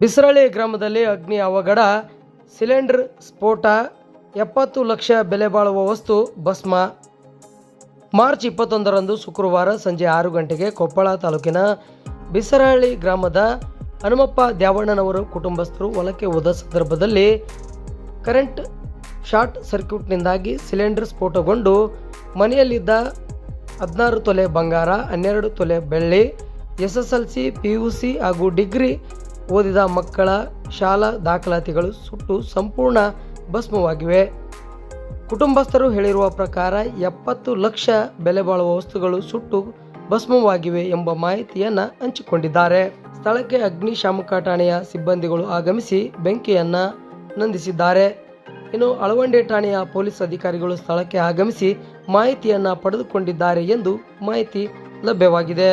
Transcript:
ಬಿಸರಳ್ಳಿ ಗ್ರಾಮದಲ್ಲಿ ಅಗ್ನಿ ಅವಘಡ, ಸಿಲಿಂಡರ್ ಸ್ಫೋಟ, ಎಪ್ಪತ್ತು ಲಕ್ಷ ಬೆಲೆ ಬಾಳುವ ವಸ್ತು ಭಸ್ಮ. ಮಾರ್ಚ್ ಇಪ್ಪತ್ತೊಂದರಂದು ಶುಕ್ರವಾರ ಸಂಜೆ ಆರು ಗಂಟೆಗೆ ಕೊಪ್ಪಳ ತಾಲೂಕಿನ ಬಿಸರಹಳ್ಳಿ ಗ್ರಾಮದ ಹನುಮಪ್ಪ ದ್ಯಾವಣ್ಣನವರು ಕುಟುಂಬಸ್ಥರು ಹೊಲಕ್ಕೆ ಹೋದ ಸಂದರ್ಭದಲ್ಲಿ ಕರೆಂಟ್ ಶಾರ್ಟ್ ಸರ್ಕ್ಯೂಟ್ನಿಂದಾಗಿ ಸಿಲಿಂಡರ್ ಸ್ಫೋಟಗೊಂಡು ಮನೆಯಲ್ಲಿದ್ದ ಹದಿನಾರು ತೊಲೆ ಬಂಗಾರ, ಹನ್ನೆರಡು ತೊಲೆ ಬೆಳ್ಳಿ S S L C P U C ಹಾಗೂ ಡಿಗ್ರಿ ಓದಿದ ಮಕ್ಕಳ ಶಾಲಾ ದಾಖಲಾತಿಗಳು ಸುಟ್ಟು ಸಂಪೂರ್ಣ ಭಸ್ಮವಾಗಿವೆ. ಕುಟುಂಬಸ್ಥರು ಹೇಳಿರುವ ಪ್ರಕಾರ ಎಪ್ಪತ್ತು ಲಕ್ಷ ಬೆಲೆ ಬಾಳುವ ವಸ್ತುಗಳು ಸುಟ್ಟು ಭಸ್ಮವಾಗಿವೆ ಎಂಬ ಮಾಹಿತಿಯನ್ನು ಹಂಚಿಕೊಂಡಿದ್ದಾರೆ. ಸ್ಥಳಕ್ಕೆ ಅಗ್ನಿಶಾಮಕ ಠಾಣೆಯ ಸಿಬ್ಬಂದಿಗಳು ಆಗಮಿಸಿ ಬೆಂಕಿಯನ್ನು ನಂದಿಸಿದ್ದಾರೆ. ಇನ್ನು ಅಳವಂಡೆ ಠಾಣೆಯ ಪೊಲೀಸ್ ಅಧಿಕಾರಿಗಳು ಸ್ಥಳಕ್ಕೆ ಆಗಮಿಸಿ ಮಾಹಿತಿಯನ್ನು ಪಡೆದುಕೊಂಡಿದ್ದಾರೆ ಎಂದು ಮಾಹಿತಿ ಲಭ್ಯವಾಗಿದೆ.